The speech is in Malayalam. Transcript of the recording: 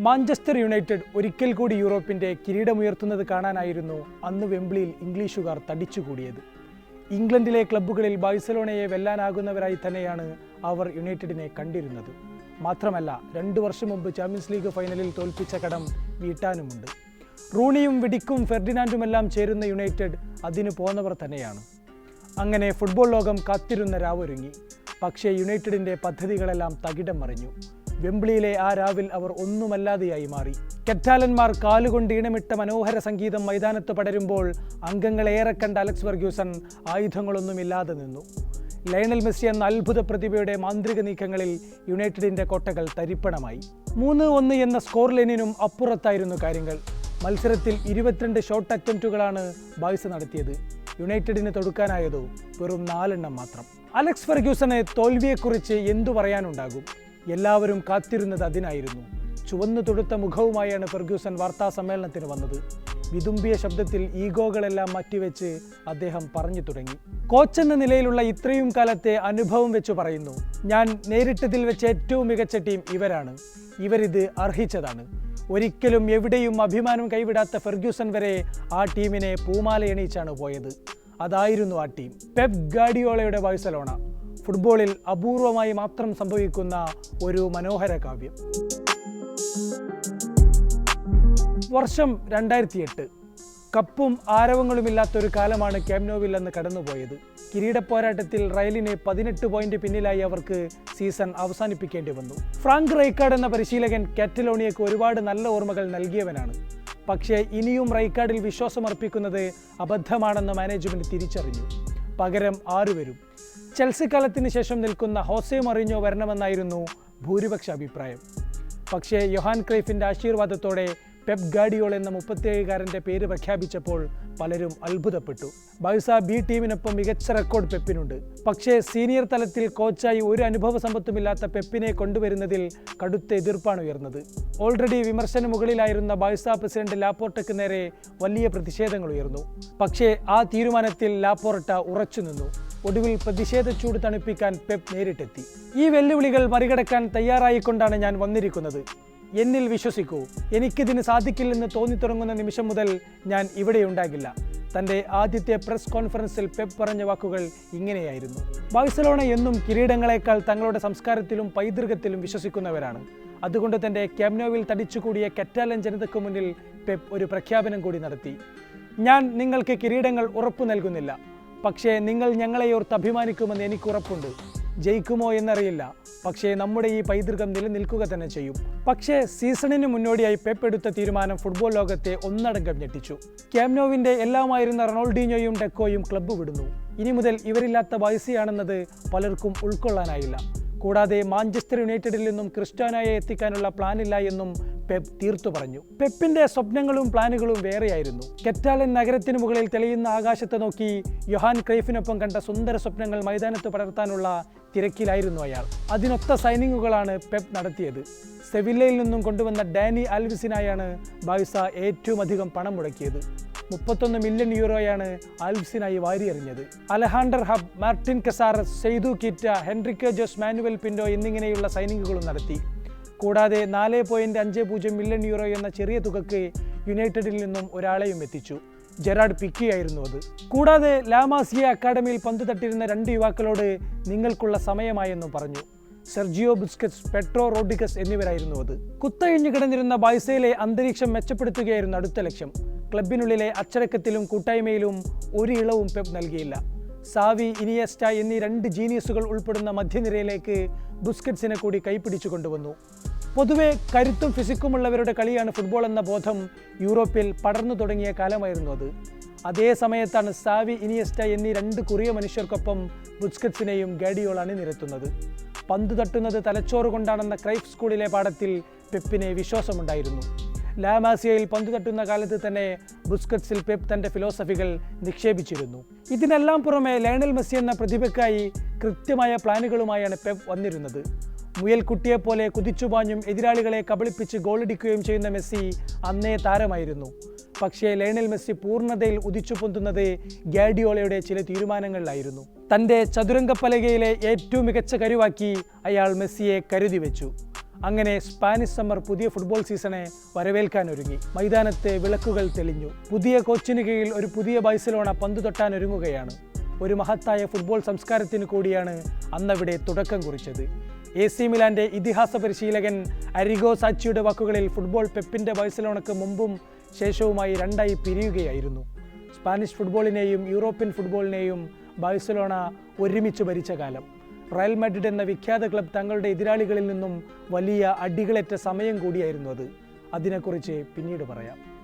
മാഞ്ചസ്റ്റർ യുണൈറ്റഡ് ഒരിക്കൽ കൂടി യൂറോപ്പിന്റെ കിരീടമുയർത്തുന്നത് കാണാനായിരുന്നു അന്ന് വെംബ്ലിയിൽ ഇംഗ്ലീഷുകാർ തടിച്ചുകൂടിയത്. ഇംഗ്ലണ്ടിലെ ക്ലബ്ബുകളിൽ ബാഴ്സലോണയെ വെല്ലാനാകുന്നവരായി തന്നെയാണ് അവർ യുണൈറ്റഡിനെ കണ്ടിരുന്നത്. മാത്രമല്ല രണ്ടു വർഷം മുമ്പ് ചാമ്പ്യൻസ് ലീഗ് ഫൈനലിൽ തോൽപ്പിച്ച കടം വീട്ടാനുമുണ്ട്. റൂണിയും വിടിക്കും ഫെർഡിനാൻഡുമെല്ലാം ചേരുന്ന യുണൈറ്റഡ് അതിനു പോന്നവർ തന്നെയാണ്. അങ്ങനെ ഫുട്ബോൾ ലോകം കാത്തിരുന്ന രാവൊരുങ്ങി. പക്ഷേ യുണൈറ്റഡിന്റെ പദ്ധതികളെല്ലാം തകിടം മറിഞ്ഞു. വെംബ്ലിയിലെ ആ രാവിൽ അവർ ഒന്നുമല്ലാതെയായി മാറി. കെറ്റാലന്മാർ കാലുകൊണ്ട് ഇണമിട്ട മനോഹര സംഗീതം മൈതാനത്ത് പടരുമ്പോൾ അംഗങ്ങളേറെ കണ്ട അലക്സ് വർഗ്യൂസൺ ആയുധങ്ങളൊന്നുമില്ലാതെ നിന്നു. ലയണൽ മെസ്സി എന്ന അത്ഭുത പ്രതിഭയുടെ മാന്ത്രിക നീക്കങ്ങളിൽ യുണൈറ്റഡിന്റെ കോട്ടകൾ തരിപ്പണമായി. മൂന്ന് ഒന്ന് എന്ന സ്കോർ ലൈനിനും അപ്പുറത്തായിരുന്നു കാര്യങ്ങൾ. മത്സരത്തിൽ ഇരുപത്തിരണ്ട് ഷോട്ട് അറ്റംപ്റ്റുകളാണ് ബോയ്സ് നടത്തിയത്. യുണൈറ്റഡിന് തൊടുക്കാനായതോ വെറും നാലെണ്ണം മാത്രം. അലക്സ് ഫെർഗ്യൂസന് തോൽവിയെക്കുറിച്ച് എന്തു പറയാനുണ്ടാകും? എല്ലാവരും കാത്തിരുന്നത് അതിനായിരുന്നു. ചുവന്നു തൊടുത്ത മുഖവുമായാണ് ഫെർഗ്യൂസൺ വാർത്താ സമ്മേളനത്തിന് വന്നത്. വിതുമ്പിയ ശബ്ദത്തിൽ ഈഗോകളെല്ലാം മാറ്റിവെച്ച് അദ്ദേഹം പറഞ്ഞു തുടങ്ങി. കോച്ച് എന്ന നിലയിലുള്ള ഇത്രയും കാലത്തെ അനുഭവം വെച്ച് പറയുന്നു. ഞാൻ നേരിട്ടതിൽ വെച്ച് ഏറ്റവും മികച്ച ടീം ഇവരാണ്. ഇവരിത് അർഹിച്ചതാണ്. ഒരിക്കലും എവിടെയും അഭിമാനം കൈവിടാത്ത ഫെർഗ്യൂസൺ വരെ ആ ടീമിനെ പൂമാലയണിയിച്ചാണ് പോയത്. അതായിരുന്നു ആ ടീം. പെപ് ഗാഡിയോളയുടെ ബാഴ്സലോണ ഫുട്ബോളിൽ അപൂർവമായി മാത്രം സംഭവിക്കുന്ന ഒരു മനോഹര കാവ്യം. വർഷം രണ്ടായിരത്തി എട്ട് കപ്പും ആരവങ്ങളുമില്ലാത്ത ഒരു കാലമാണ് ക്യാമ്നോവിൽ അന്ന് കടന്നുപോയത്. കിരീട പോരാട്ടത്തിൽ റയലിന് പതിനെട്ട് പോയിന്റ് പിന്നിലായി അവർക്ക് സീസൺ അവസാനിപ്പിക്കേണ്ടി വന്നു. ഫ്രാങ്ക് റൈക്കാർഡ് എന്ന പരിശീലകൻ കാറ്റലോണിയക്ക് ഒരുപാട് നല്ല ഓർമ്മകൾ നൽകിയവനാണ്. പക്ഷേ ഇനിയും റൈക്കാർഡിൽ വിശ്വാസമർപ്പിക്കുന്നത് അബദ്ധമാണെന്ന് മാനേജ്മെന്റ് തിരിച്ചറിഞ്ഞു. പകരം ആറ് വരും ചെൽസി കാലത്തിന് ശേഷം നിൽക്കുന്ന ഹോസെ മറിഞ്ഞോ വരണമെന്നായിരുന്നു ഭൂരിപക്ഷ അഭിപ്രായം. പക്ഷേ യൊഹാൻ ക്രൈഫിന്റെ ആശീർവാദത്തോടെ പെപ് ഗാഡിയോൾ എന്ന മുപ്പത്തിയേഴുകാരന്റെ പേര് പ്രഖ്യാപിച്ചപ്പോൾ പലരും അത്ഭുതപ്പെട്ടു. ബൈസ ബി ടീമിനൊപ്പം മികച്ച റെക്കോർഡ് പെപ്പിനുണ്ട്. പക്ഷേ സീനിയർ തലത്തിൽ കോച്ചായി ഒരു അനുഭവ സമ്പത്തുമില്ലാത്ത പെപ്പിനെ കൊണ്ടുവരുന്നതിൽ കടുത്ത എതിർപ്പാണ് ഉയർന്നത്. ഓൾറെഡി വിമർശന മുകളിലായിരുന്ന ബൈസ പ്രസിഡന്റ് ലാപ്പോർട്ടയ്ക്ക് നേരെ വലിയ പ്രതിഷേധങ്ങൾ ഉയർന്നു. പക്ഷേ ആ തീരുമാനത്തിൽ ലാപ്പോർട്ട ഉറച്ചുനിന്നു ഒടുവിൽ പ്രതിഷേധ ചൂട് തണുപ്പിക്കാൻ പെപ്പ് നേരിട്ടെത്തി. ഈ വെല്ലുവിളികൾ മറികടക്കാൻ തയ്യാറായിക്കൊണ്ടാണ് ഞാൻ വന്നിരിക്കുന്നത്. എന്നിൽ വിശ്വസിക്കൂ. എനിക്കിതിന് സാധിക്കില്ലെന്ന് തോന്നിത്തുടങ്ങുന്ന നിമിഷം മുതൽ ഞാൻ ഇവിടെ ഉണ്ടാകില്ല. തന്റെ ആദ്യത്തെ പ്രസ് കോൺഫറൻസിൽ പെപ്പ് പറഞ്ഞ വാക്കുകൾ ഇങ്ങനെയായിരുന്നു. ബാഴ്സലോണ എന്നും കിരീടങ്ങളെക്കാൾ തങ്ങളുടെ സംസ്കാരത്തിലും പൈതൃകത്തിലും വിശ്വസിക്കുന്നവരാണ്. അതുകൊണ്ട് തന്റെ ക്യാമ്നോവിൽ തടിച്ചുകൂടിയ കറ്റാലൻ ജനതയ്ക്ക് മുന്നിൽ പെപ്പ് ഒരു പ്രഖ്യാപനം കൂടി നടത്തി. ഞാൻ നിങ്ങൾക്ക് കിരീടങ്ങൾ ഉറപ്പു നൽകുന്നില്ല. പക്ഷേ നിങ്ങൾ ഞങ്ങളെയോർത്ത് അഭിമാനിക്കുമെന്ന് എനിക്ക് ഉറപ്പുണ്ട് ജയിക്കുമോ എന്നറിയില്ല. പക്ഷേ നമ്മുടെ ഈ പൈതൃകം നിലനിൽക്കുക തന്നെ ചെയ്യും. പക്ഷേ സീസണിന് മുന്നോടിയായി പെപ്പ് എടുത്ത തീരുമാനം ഫുട്ബോൾ ലോകത്തെ ഒന്നടങ്കം ഞെട്ടിച്ചു. ക്യാമ്നോവിന്റെ എല്ലാമായിരുന്ന റൊണാൾഡീഞ്ഞോയും ഡെക്കോയും ക്ലബ്ബ് വിടുന്നു. ഇനി മുതൽ ഇവരില്ലാത്ത വയസ്സിയാണെന്നത് പലർക്കും ഉൾക്കൊള്ളാനായില്ല. കൂടാതെ മാഞ്ചസ്റ്റർ യുണൈറ്റഡിൽ നിന്നും ക്രിസ്ത്യാനോയെ എത്തിക്കാനുള്ള പ്ലാനില്ല എന്നും പെപ്പ് തീർത്തു പറഞ്ഞു. പെപ്പിന്റെ സ്വപ്നങ്ങളും പ്ലാനുകളും വേറെയായിരുന്നു. കെറ്റാലൻ നഗരത്തിന് മുകളിൽ തെളിയുന്ന ആകാശത്തെ നോക്കി യൊഹാൻ ക്രൈഫിനൊപ്പം കണ്ട സുന്ദര സ്വപ്നങ്ങൾ മൈതാനത്ത് പടർത്താനുള്ള തിരക്കിലായിരുന്നു അയാൾ. അതിനൊത്ത സൈനിങ്ങുകളാണ് പെപ്പ് നടത്തിയത്. സെവില്ലയിൽ നിന്നും കൊണ്ടുവന്ന ഡാനി ആൽവിസിനായാണ് ബാഴ്സ ഏറ്റവും അധികം പണം മുടക്കിയത്. മുപ്പത്തൊന്ന് മില്യൺ യൂറോയാണ് ആൽവിസിനായി വാരിയെറിഞ്ഞത്. Alexander Hleb Martin Caceres Seydou Keita Henrique Jose Manuel Pinto എന്നിങ്ങനെയുള്ള സൈനിങ്ങുകളും നടത്തി. കൂടാതെ നാല് പോയിന്റ് അഞ്ച് പൂജ്യം മില്യൺ യൂറോ എന്ന ചെറിയ തുകയ്ക്ക് യുണൈറ്റഡിൽ നിന്നും ഒരാളെയും എത്തിച്ചു. ജെറാഡ് പിക്കിയായിരുന്നു അത്. കൂടാതെ ലാമാസിയ അക്കാഡമിയിൽ പന്ത് തട്ടിരുന്ന രണ്ട് യുവാക്കളോട് നിങ്ങൾക്കുള്ള സമയമായെന്നും പറഞ്ഞു. സെർജിയോ ബുസ്കറ്റ്സ് പെട്രോ റോഡിക്കസ് എന്നിവരായിരുന്നു അത്. കുത്തഴിഞ്ഞു കിടന്നിരുന്ന ബായ്സയിലെ അന്തരീക്ഷം മെച്ചപ്പെടുത്തുകയായിരുന്നു അടുത്ത ലക്ഷ്യം. ക്ലബിനുള്ളിലെ അച്ചടക്കത്തിലും കൂട്ടായ്മയിലും ഒരു ഇളവും പെപ്പ് നൽകിയില്ല. സാവി ഇനിയസ്റ്റ എന്നീ രണ്ട് ജീനിയസുകൾ ഉൾപ്പെടുന്ന മധ്യനിരയിലേക്ക് ബുസ്കറ്റ്സിനെ കൂടി കൈപ്പിടിച്ചു കൊണ്ടുവന്നു. പൊതുവെ കരുത്തും ഫിസിക്കുമുള്ളവരുടെ കളിയാണ് ഫുട്ബോൾ എന്ന ബോധം യൂറോപ്പിൽ പടർന്നു തുടങ്ങിയ കാലമായിരുന്നു അത്. അതേ സമയത്താണ് സാവി ഇനിയസ്റ്റ എന്നീ രണ്ട് കുറിയ മനുഷ്യർക്കൊപ്പം ബുസ്കറ്റ്സിനെയും ഗാഡിയോൾ അണിനിരത്തുന്നത്. പന്ത് തട്ടുന്നത് തലച്ചോറ് കൊണ്ടാണെന്ന ക്രൈഫ് സ്കൂളിലെ പാഠത്തിൽ പെപ്പിനെ വിശ്വാസമുണ്ടായിരുന്നു. ലാമാസിയയിൽ പന്തു തട്ടുന്ന കാലത്ത് തന്നെ ബുസ്കറ്റ്സിൽ പെപ് തന്റെ ഫിലോസഫികൾ നിക്ഷേപിച്ചിരുന്നു. ഇതിനെല്ലാം പുറമെ ലയണൽ മെസ്സി എന്ന പ്രതിഭയ്ക്കായി കൃത്യമായ പ്ലാനുകളുമായാണ് പെപ് വന്നിരുന്നത്. മുയൽക്കുട്ടിയെപ്പോലെ കുതിച്ചുപാഞ്ഞും എതിരാളികളെ കബളിപ്പിച്ച് ഗോളടിക്കുകയും ചെയ്യുന്ന മെസ്സി അന്നേ താരമായിരുന്നു. പക്ഷേ ലയണൽ മെസ്സി പൂർണതയിൽ ഉദിച്ചു പൊന്തുന്നത് ഗാഡിയോളയുടെ ചില തീരുമാനങ്ങളിലായിരുന്നു. തന്റെ ചതുരംഗപ്പലകയിലെ ഏറ്റവും മികച്ച കരുവാക്കി അയാൾ മെസ്സിയെ കരുതി വെച്ചു. അങ്ങനെ സ്പാനിഷ് സമ്മർ പുതിയ ഫുട്ബോൾ സീസണെ വരവേൽക്കാൻ ഒരുങ്ങി മൈതാനത്തെ വിളക്കുകൾ തെളിഞ്ഞു. പുതിയ കോച്ചിന് കീഴിൽ ഒരു പുതിയ ബൈസലോണ പന്തു തൊട്ടാൻ ഒരുങ്ങുകയാണ് ഒരു മഹത്തായ ഫുട്ബോൾ സംസ്കാരത്തിന് കൂടിയാണ് അന്നവിടെ തുടക്കം കുറിച്ചത്. എ സി മിലാന്റെ ഇതിഹാസ പരിശീലകൻ അരിഗോ സാച്ചിയുടെ വാക്കുകളിൽ ഫുട്ബോൾ പെപ്പിന്റെ ബൈസലോണക്ക് മുമ്പും ശേഷവുമായി രണ്ടായി പിരിയുകയായിരുന്നു. സ്പാനിഷ് ഫുട്ബോളിനെയും യൂറോപ്യൻ ഫുട്ബോളിനെയും ബാഴ്സലോണ ഒരുമിച്ച് ഭരിച്ച കാലം. റയൽ മാഡ്രിഡ് എന്ന വിഖ്യാത ക്ലബ് തങ്ങളുടെ എതിരാളികളിൽ നിന്നും വലിയ അടികളേറ്റ സമയം കൂടിയായിരുന്നു അത്. അതിനെക്കുറിച്ച് പിന്നീട് പറയാം.